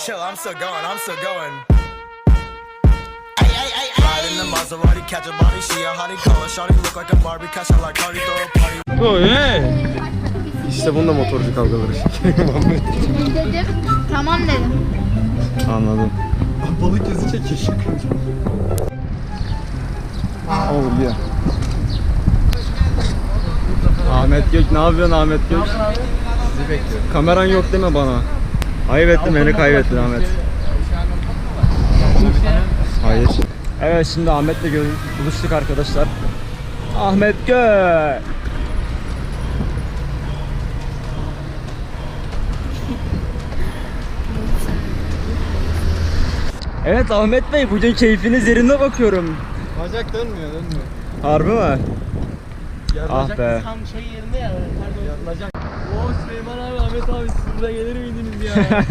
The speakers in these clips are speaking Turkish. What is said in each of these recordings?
chill, I'm still going, I'm still going. Ride in the Maserati, catch a body, she a hottie, call her shawty, look like a Barbie, catch her like Cardi, throw a party. O ne? İşte bunda motorcu kavgaları. Dedim. Tamam dedim. Anladım. Balık gözü çekiş. Oğlum ya. Ahmet Gök ne yapıyorsun Ahmet Gök? Sizi bekliyorum. Kameran yok deme bana. Ayıp ettin beni kaybettin Ahmet. Hayır. Evet şimdi Ahmet'le gö- buluştuk arkadaşlar. Ahmet Gök. Evet Ahmet Bey bugün keyfiniz yerinde bakıyorum. Bacak dönmüyor dönmüyor. Harbi mi? Ah be. Tam şey yerinde ya. Pardon. Yarılacak. Oo Süleyman abi Ahmet abi siz buraya gelir miydiniz ya?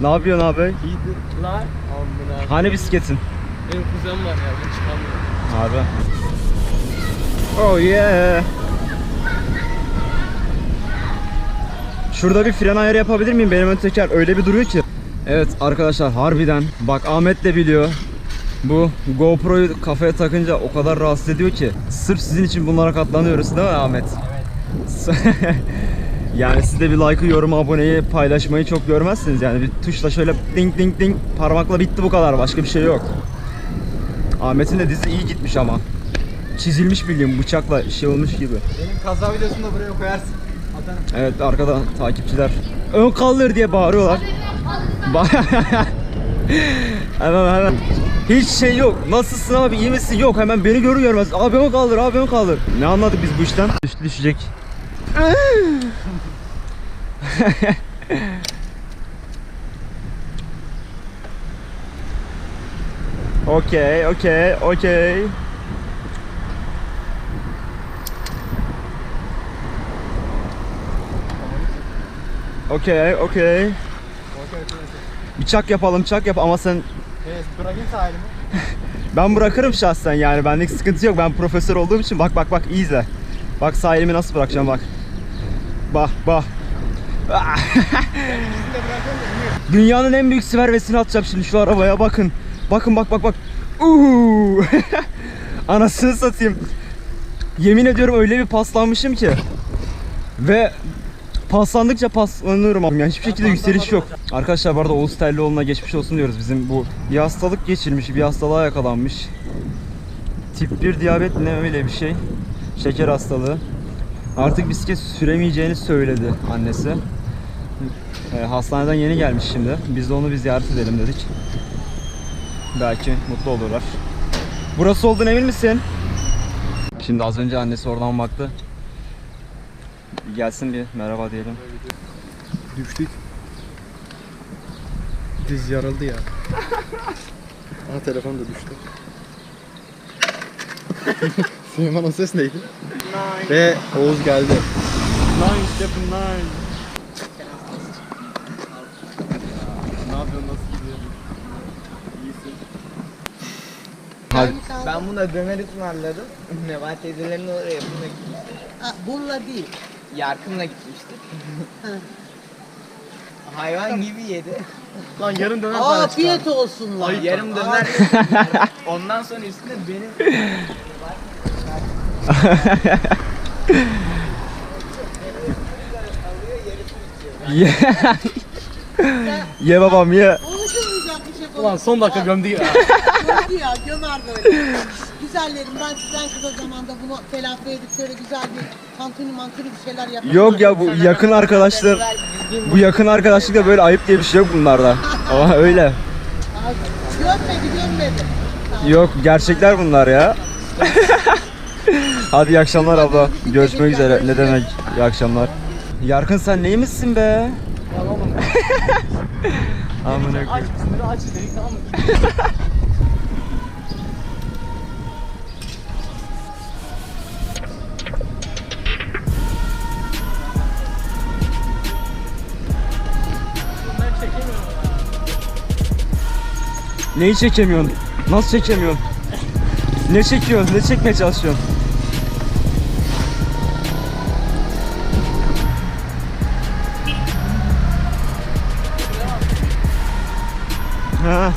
ne yapıyorsun abi? İyidir. Lan. Amına. Hani bisikletin? Benim kuzenim var ya ben çıkamıyorum. Harbi. Oh yeah. Şurada bir fren ayarı yapabilir miyim? Benim ön teker öyle bir duruyor ki. Evet arkadaşlar harbiden bak Ahmet de biliyor. Bu GoPro'yu kafaya takınca o kadar rahatsız ediyor ki. Sırf sizin için bunlara katlanıyoruz değil mi Ahmet? Evet. yani siz de bir like'ı, yorumu, aboneyi, paylaşmayı çok görmezsiniz. Yani bir tuşla şöyle ding ding ding parmakla bitti bu kadar. Başka bir şey yok. Ahmet'in de dizi iyi gitmiş ama. Çizilmiş bildiğin bıçakla şey olmuş gibi. Benim kaza videosunu da buraya koyarsın. Atarım. Evet arkada takipçiler ön kaldır diye bağırıyorlar. Ba- hemen hemen. Hiç şey yok. Nasılsın abi iyi misin? Yok hemen beni görür görmez. Abi ön kaldır abi ön kaldır. Ne anladık biz bu işten? Düş, düşecek. Okey, okey, okey. Okey, okey. Bir çak yapalım, çak yap ama sen Evet bırakayım sahilimi. ben bırakırım şahsen yani benlik sıkıntı yok. Ben profesör olduğum için bak bak bak iyi izle. Bak sağ elimi nasıl bırakacağım bak. Bak bak. Dünyanın en büyük sivervesini atacağım şimdi şu arabaya bakın. Bakın bak bak bak. Uuu. Anasını satayım. Yemin ediyorum öyle bir paslanmışım ki. Ve paslandıkça paslanıyorum ama yani hiçbir şekilde yükseliş yok. Arkadaşlar bu arada Oğuz Terlioğlu'na geçmiş olsun diyoruz. Bizim bu bir hastalık geçirmiş, bir hastalığa yakalanmış. Tip 1 diyabet ne öyle bir şey. Şeker hastalığı. Artık bisiklet süremeyeceğini söyledi annesi. Ee, hastaneden yeni gelmiş şimdi. Biz de onu bir ziyaret edelim dedik. Belki mutlu olurlar. Burası olduğunu emin misin? Şimdi az önce annesi oradan baktı. Bir gelsin bir merhaba diyelim. Düştük. Diz yarıldı ya. Ama telefon da düştü. Süleyman o ses neydi? Nine. Ve Oğuz geldi. Nine step nine. Ne yapıyorsun nasıl gidiyor? İyisin. Hadi. Ben buna döner ısmarladım. Nebahat teyzelerin oraya bununla gitmiştim. Ha, bununla değil. Yarkın'la gitmiştik. Hayvan gibi yedi. Lan yarın döner çıkar. Afiyet olsun lan. Yarım döner. Ondan sonra üstüne benim Ye. ye babam ye. Konuşulmayacak bir şey Ulan son dakika gömdü ya. Gördü ya gömer böyle. Güzellerim ben sizden kısa zamanda bunu telafi edip şöyle güzel bir tantuni mantuni bir şeyler yaparım. Yok ya bu yakın arkadaşlar. Bu yakın arkadaşlıkta böyle ayıp diye bir şey yok bunlarda. Ama öyle. Görmedi görmedi. Yok gerçekler bunlar ya. Hadi iyi akşamlar abla. Görüşmek üzere. Ne demek? İyi akşamlar. Yarkın sen neymişsin be? Amına koyayım. Sınırı aç dedik tamam mı? Neyi çekemiyorsun? Nasıl çekemiyorsun? Ne çekiyorsun? Ne çekmeye çalışıyorsun? Ha.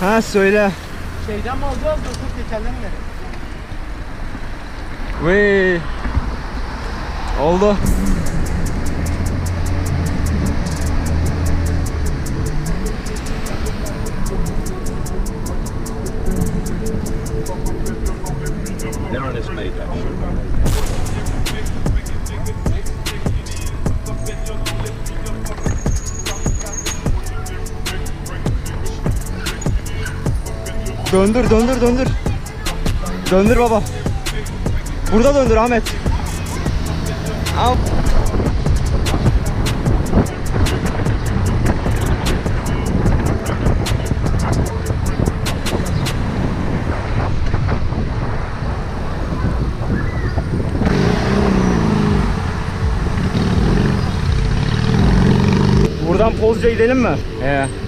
Ha söyle. Şeyden mi alacağız yoksa tekerden mi? Vey. Oldu. Döndür döndür döndür. Döndür baba. Burada döndür Ahmet. Al. Buradan Pozca gidelim mi? He.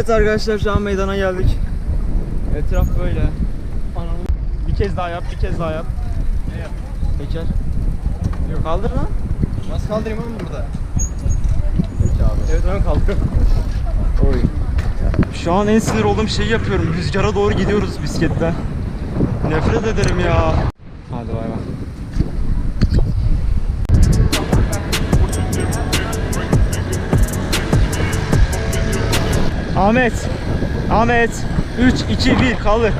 Evet arkadaşlar şu an meydana geldik. Etraf böyle. Anam. Bir kez daha yap, bir kez daha yap. Ne yap? Teker. Yok kaldır lan. Nasıl kaldırayım oğlum burada? Evet ön kaldır. Oy. Şu an en sinir olduğum şeyi yapıyorum. Rüzgara doğru gidiyoruz bisikletle. Nefret ederim ya. Hadi bay bay. Ahmet. Ahmet. 3, 2, 1 kaldır.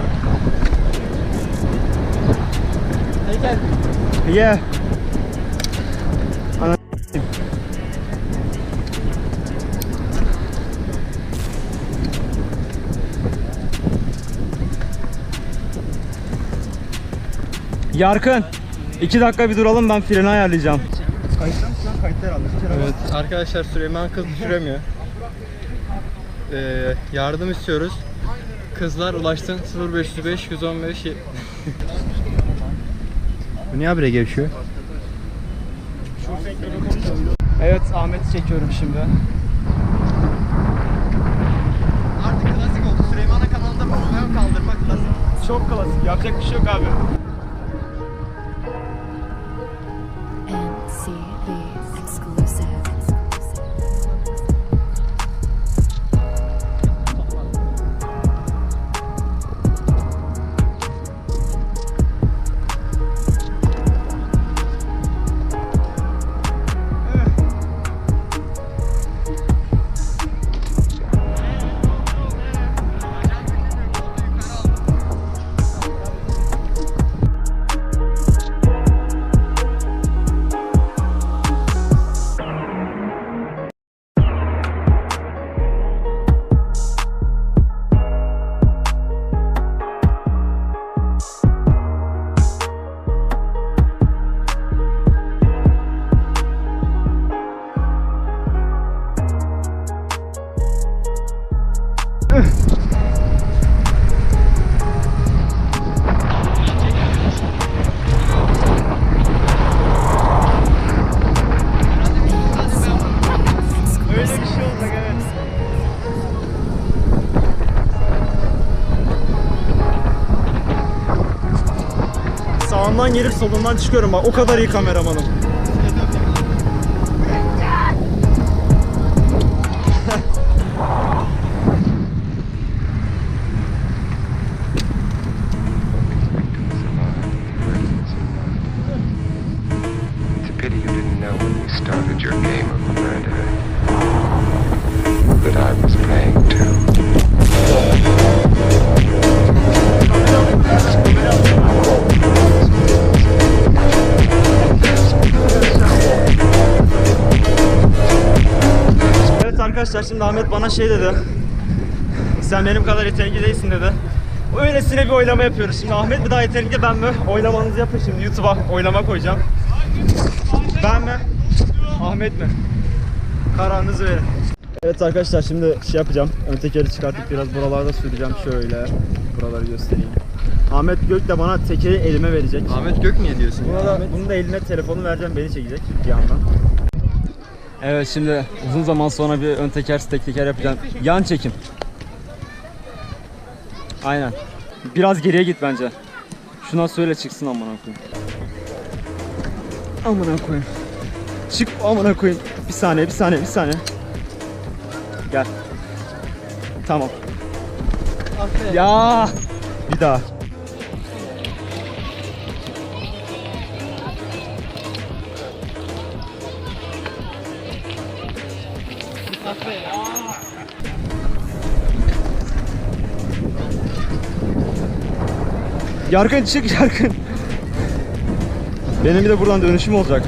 Heykel. Ye. Ana Yarkın. 2 dakika bir duralım ben freni ayarlayacağım. Kayıttan mı? Kayıtlar herhalde. Evet arkadaşlar Süleyman kız düşüremiyor. Ee, yardım istiyoruz. Kızlar ulaştın 0505 115 ye- Bu niye habire gevşiyor? Evet Ahmet'i çekiyorum şimdi. Artık klasik oldu. Süleyman'ın kanalında program kaldırmak klasik. Çok klasik yapacak bir şey yok abi. Sağından gelip solundan çıkıyorum bak o kadar iyi kameramanım. Arkadaşlar şimdi Ahmet bana şey dedi. Sen benim kadar yetenekli değilsin dedi. Öylesine bir oylama yapıyoruz. Şimdi Ahmet mi daha yetenekli ben mi? Oylamanızı yapın şimdi YouTube'a oylama koyacağım. Ben mi? Ahmet mi? Kararınızı verin. Evet arkadaşlar şimdi şey yapacağım. Ön tekeri çıkartıp biraz buralarda süreceğim şöyle. Buraları göstereyim. Ahmet Gök de bana tekeri elime verecek. Ahmet Gök niye diyorsun? Buna da, bunu da eline telefonu vereceğim beni çekecek bir yandan. Evet şimdi uzun zaman sonra bir ön teker tek teker yapacağım. Yan çekim. Aynen. Biraz geriye git bence. Şuna söyle çıksın amına koyayım. Amına koyayım. Çık amına koyayım. Bir saniye, bir saniye, bir saniye. Gel. Tamam. Ya. Bir daha. Yargın çık Yargın. Benim bir de buradan dönüşüm olacak.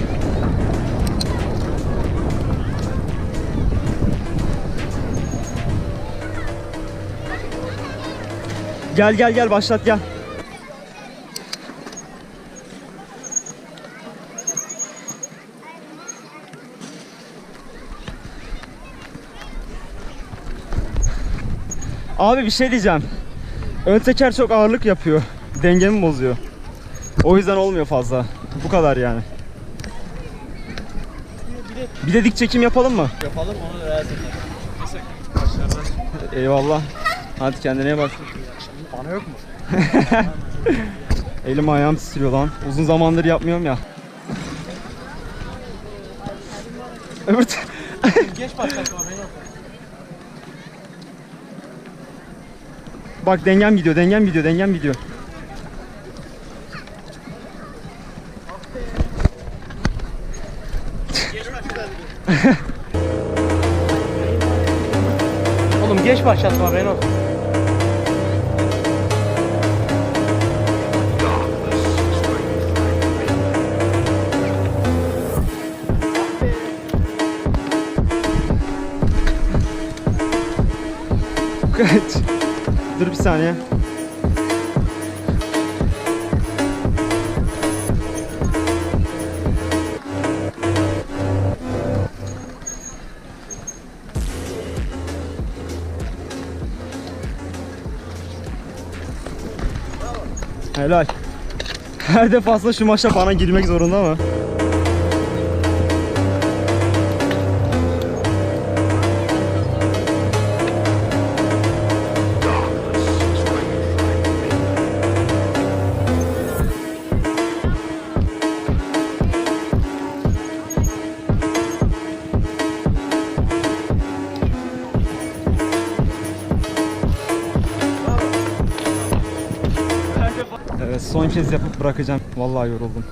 Gel gel gel başlat gel. Abi bir şey diyeceğim. Ön teker çok ağırlık yapıyor. Dengemi bozuyor. O yüzden olmuyor fazla. Bu kadar yani. Bir de dik çekim yapalım mı? Yapalım onu da Eyvallah. Hadi kendine bak. Bana yok mu? Elim ayağım titriyor lan. Uzun zamandır yapmıyorum ya. Öbür Geç beni Bak dengem gidiyor, dengem gidiyor, dengem gidiyor. Oğlum geç başlatma beni Kaç. Dur bir saniye. Helal. Her defasında şu maşa bana girmek zorunda mı? Son kez yapıp bırakacağım. Vallahi yoruldum.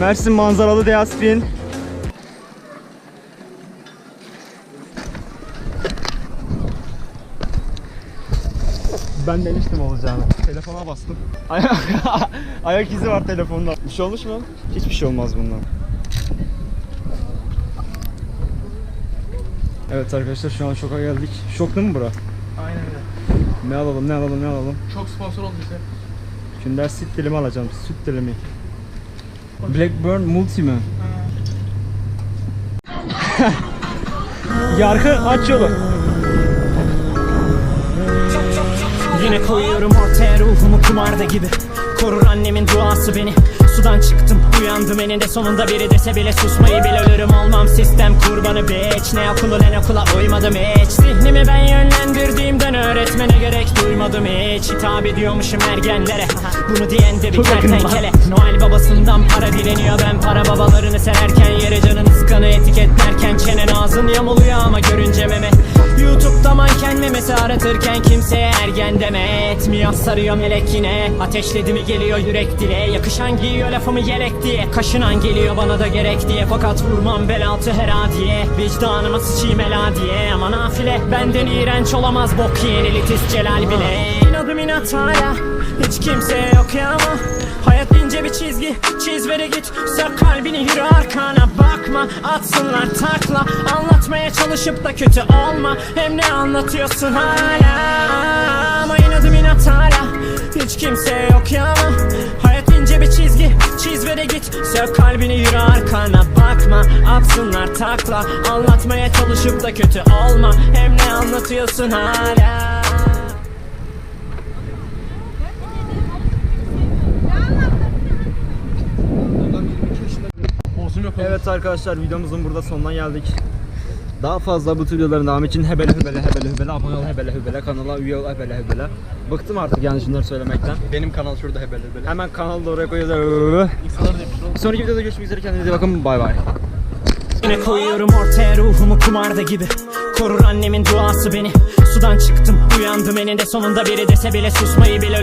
Mersin manzaralı Deaspin. Ben demiştim olacağını. Telefona bastım. Ayak, ayak izi var telefonda. Bir şey olmuş mu? Hiçbir şey olmaz bundan. Evet arkadaşlar şu an şoka geldik. Şok değil mi bura? Ne alalım ne alalım ne alalım? Çok sponsor oldu bize. Kinder süt dilimi alacağım. Süt dilimi. Blackburn Multi mi? Yarkı aç yolu. Yine koyuyorum ortaya ruhumu kumarda gibi Korur annemin duası beni Sudan çıktım uyandım eninde sonunda. Biri dese bile susmayı bil ölürüm. Olmam sistem kurbanı beç Ne okulu ne okula uymadım hiç. Zihnimi ben yönlendirdiğimden öğretmene gerek duymadım hiç. Hitap ediyormuşum ergenlere. Bunu diyen de bir kertenkele. Noel babasından para dileniyor. Ben para babalarını sererken Yere canını sıkanı etiketlerken Çenen ağzın yamuluyor ama görünce meme Youtube'da manken memesi aratırken kimseye ergen deme. Etmiyor sarıyor melek yine. Ateşledi mi geliyor yürek dile Yakışan giyiyor lafımı yelek diye. Kaşınan geliyor bana da gerek diye. Fakat vurmam bel altı her adiye Vicdanıma sıçayım ela diye. Ama nafile benden iğrenç olamaz Bok yiyen elitist Celal bile. İnadım inat hala Hiç kimse yok ya. ama çizgi Çiz git. Sök kalbini yürü arkana bakma. Atsınlar takla. Anlatmaya çalışıp da kötü olma. Hem ne anlatıyorsun hala? Ama inadım inat hala. Hiç kimse yok ya. Ama Hayat ince bir çizgi. Çiz git. Sök kalbini yürü arkana bakma. Atsınlar takla. Anlatmaya çalışıp da kötü olma. Hem ne anlatıyorsun hala Evet arkadaşlar videomuzun burada sonuna geldik. Daha fazla bu tür videoların devamı için hebele hebele hebele hebele abone ol hebele hebele kanala üye ol hebele hebele. Bıktım artık yani şunları söylemekten. Benim kanal şurada hebele hebele. Hemen kanalı da oraya koyacağız. Sonraki videoda görüşmek üzere kendinize iyi bakın bay bay. Yine koyuyorum ortaya ruhumu kumarda gibi Korur annemin duası beni Sudan çıktım uyandım eninde sonunda biri dese bile susmayı bile